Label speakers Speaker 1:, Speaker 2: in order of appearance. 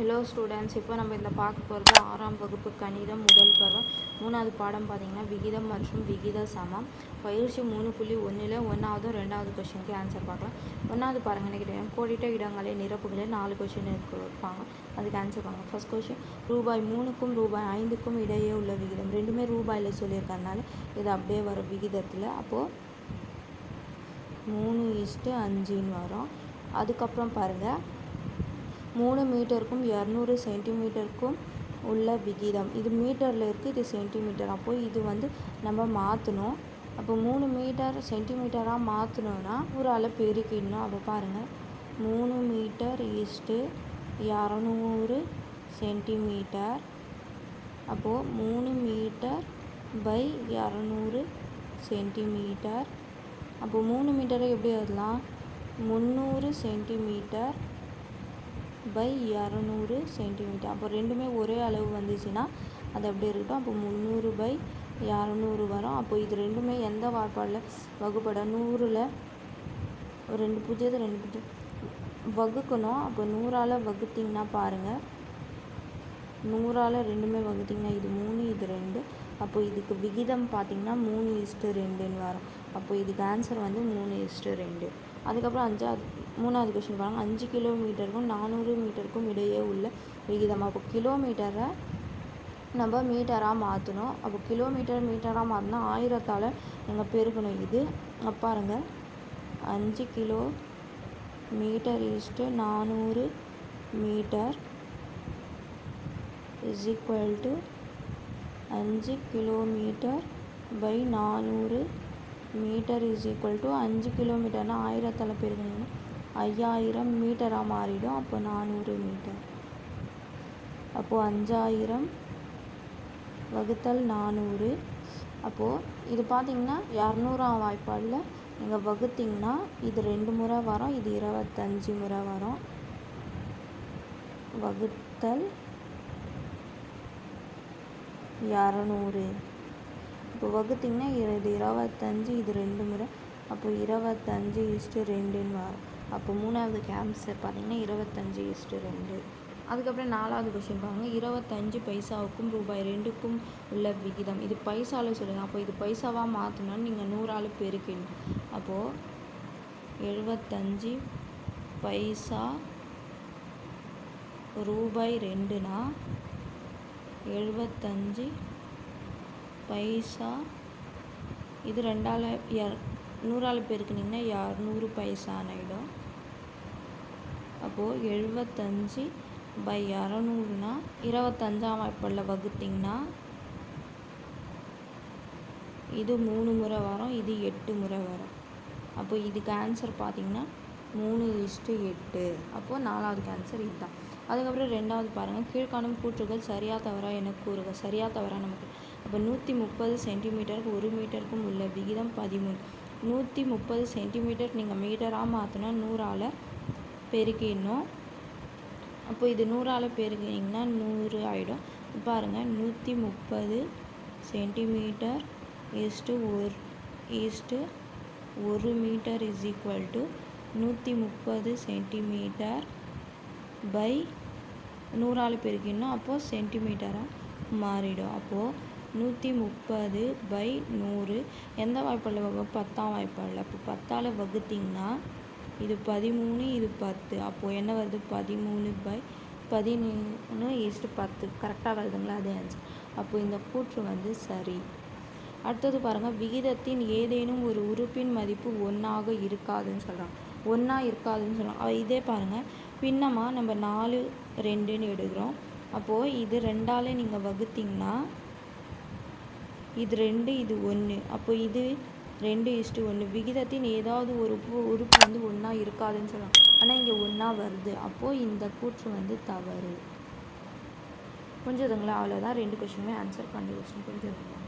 Speaker 1: Hello students இப்போ நம்ம இந்த பார்க்க போகிறது ஆறாம் வகுப்பு கணிதம் முதல் பருவம். மூணாவது பாடம் பார்த்தீங்கன்னா விகிதம் மற்றும் விகித சமம். பயிற்சி மூணு புள்ளி ஒன்றில் ஒன்றாவது ரெண்டாவது கொஷனுக்கு ஆன்சர் பார்க்கலாம். ஒன்றாவது பாருங்க நினைக்கிறேன் கோடிட்ட இடங்களை நிரப்புகளை நாலு கொஷின் இருப்பாங்க அதுக்கு ஆன்சர் பாருங்கள் ஃபர்ஸ்ட் கொஷின் ரூபாய் மூணுக்கும் ரூபாய் ஐந்துக்கும் இடையே உள்ள விகிதம். ரெண்டுமே ரூபாயில் சொல்லியிருக்கறனால இது அப்படியே வரும் விகிதத்தில். அப்போது மூணு இஷ்டு அஞ்சுன்னு வரும். அதுக்கப்புறம் பாருங்கள் மூணு மீட்டருக்கும் இரநூறு சென்டிமீட்டருக்கும் உள்ள விகிதம். இது மீட்டரில் இருக்குது இது சென்டிமீட்டர்? அப்போ இது வந்து நம்ம மாற்றணும் அப்போ மூணு மீட்டர் சென்டிமீட்டராக மாற்றணுன்னா அளவு பெருக்கிடணும். அப்போ பாருங்கள் மூணு மீட்டர் ஈஸ்ட்டு இரநூறு சென்டிமீட்டர். அப்போது மூணு மீட்டர் பை இரநூறு சென்டிமீட்டர். அப்போது மூணு மீட்டரை எப்படி எழுதலாம்? முந்நூறு சென்டிமீட்டர் பை இரநூறு சென்டிமீட்டர் அப்போ ரெண்டுமே ஒரே அளவு வந்துச்சுன்னா அது அப்படியே இருக்கட்டும். அப்போ முந்நூறு பை இரநூறு வரும். அப்போ இது ரெண்டுமே எந்த வாய்ப்பாடில் வகுப்பட? நூறில் ரெண்டு பூஜ்ஜியத்தை ரெண்டு பூஜ்ஜியம் வகுக்கணும். அப்போ நூறால் வகுத்திங்கன்னா பாருங்கள் நூறால் ரெண்டுமே வகுத்திங்கன்னா இது மூணு இது ரெண்டு. அப்போ இதுக்கு விகிதம் பார்த்திங்கன்னா மூணு இஸ்ட்டு ரெண்டுன்னு வரும். அப்போ இதுக்கு ஆன்சர் வந்து மூணு இஸ்ட்டு ரெண்டு. அதுக்கப்புறம் அஞ்சாவது மூணாவது கொஷின் பாருங்கள் அஞ்சு கிலோமீட்டருக்கும் நானூறு மீட்டருக்கும் இடையே உள்ள விகிதம். அப்போ கிலோமீட்டரை நம்ம மீட்டராக மாற்றணும் அப்போ கிலோமீட்டர் மீட்டராக மாற்றினா ஆயிரத்தால் நீங்கள் பெருக்கணும். இது பாருங்க. அஞ்சு கிலோ மீட்டர் ஈஸ்ட்டு நானூறு மீட்டர் இஸ் ஈக்குவல் டு அஞ்சு கிலோமீட்டர் பை நானூறு மீட்டர் இஸ் ஈக்குவல் டு அஞ்சு கிலோமீட்டர்னால் ஆயிரத்தால் பெருக்கினீங்கன்னா ஐயாயிரம் மீட்டராக மாறிடும். அப்போ நானூறு மீட்டர். அப்போது அஞ்சாயிரம் வகுத்தல் நானூறு. அப்போது இது பார்த்திங்கன்னா இரநூறாம் வாய்ப்பாடில் நீங்கள் வகுத்திங்கன்னா இது ரெண்டு முறை வரும் இது இருபத்தஞ்சி முறை வரும். வகுத்தல் இரநூறு. இப்போ வகுத்திங்கன்னா இது இருபத்தஞ்சி இது ரெண்டு முறை. அப்போ இருபத்தஞ்சி இஷ்டு ரெண்டுன்னு வரும். அப்போ மூணாவது ஆன்சர் பார்த்திங்கன்னா இருபத்தஞ்சி இஸ்ட்டு ரெண்டு. அதுக்கப்புறம் நாலாவது கொஷின் பாருங்கள் இருபத்தஞ்சு பைசாவுக்கும் ரூபாய் ரெண்டுக்கும் உள்ள விகிதம். இது பைசாவில் சொல்லுங்கள் அப்போ இது பைசாவாக மாற்றணும்னு நீங்கள் நூறால் பெருக்கணும் அப்போது எழுபத்தஞ்சி பைசா ரூபாய் ரெண்டுனா எழுபத்தஞ்சி பைசா இது ரெண்டால் இர நூறால் பெருக்குனிங்கன்னா இரநூறு பைசான்னு ஆகிடும் அப்போது எழுபத்தஞ்சி பை அறநூறுனா இருபத்தஞ்சாம் வாய்ப்பாடில் வகுத்திங்கன்னா இது மூணு முறை வரும் இது எட்டு முறை வரும். அப்போ இதுக்கு ஆன்சர் பார்த்திங்கன்னா மூணு இஷ்டு எட்டு. அப்போது நாலாவதுக்கு ஆன்சர் இதுதான். அதுக்கப்புறம் ரெண்டாவது பாருங்கள் கீழ்காணும் கூற்றுகள் சரியாக தவறா என கூறுக. சரியாக தவறா நமக்கு. அப்போ நூற்றி முப்பது சென்டிமீட்டருக்கு ஒரு மீட்டருக்கும் உள்ள விகிதம் பதிமூணு. நூற்றி முப்பது சென்டிமீட்டர் நீங்கள் மீட்டராக மாற்றினா நூறால் பெருக்கிடணும் அப்போ இது நூறால் பெருக்கினீங்கன்னா நூறு ஆகிடும் பாருங்கள் நூற்றி முப்பது சென்டிமீட்டர் ஈஸ்ட்டு ஒரு ஈஸ்ட்டு ஒரு மீட்டர் இஸ் ஈக்குவல் டு நூற்றி முப்பது சென்டிமீட்டர் பை நூறால் பெருக்கிடணும் அப்போது சென்டிமீட்டராக மாறிடும். அப்போது நூற்றி முப்பது பை நூறு. எந்த வாய்ப்பாடில் வகு பத்தாம் வாய்ப்பாடில் அப்போ பத்தால் வகுத்திங்கன்னா இது பதிமூணு இது பத்து. அப்போது என்ன வருது? பதிமூணு பை பதிமூணு ஈஸ்ட்டு பத்து. கரெக்டாக வருதுங்களா? அதே ஆன்சர் அப்போது இந்த கூற்று வந்து சரி. அடுத்தது பாருங்கள் விகிதத்தின் ஏதேனும் ஒரு உறுப்பின் மதிப்பு ஒன்றாக இருக்காதுன்னு சொல்கிறாங்க ஒன்றா இருக்காதுன்னு சொல்கிறாங்க இதே பாருங்கள் பின்னமாக நம்ம நாலு ரெண்டுன்னு எடுக்கிறோம். அப்போது இது ரெண்டாலே நீங்கள் வகுத்திங்கன்னா இது ரெண்டு இது ஒன்று அப்போ இது ரெண்டு இஷ்டு ஒன்று விகிதத்தின் ஏதாவது ஒரு உறுப்பு வந்து ஒன்றா இருக்காதுன்னு சொல்லலாம். ஆனால் இங்கே ஒன்றா வருது. அப்போது இந்த கூற்று வந்து தவறு. புரிஞ்சதுங்களா? அவ்வளோதான் ரெண்டு கொஷினுமே ஆன்சர் பண்ணி கொஸ்டின் புரிஞ்சதுங்களா?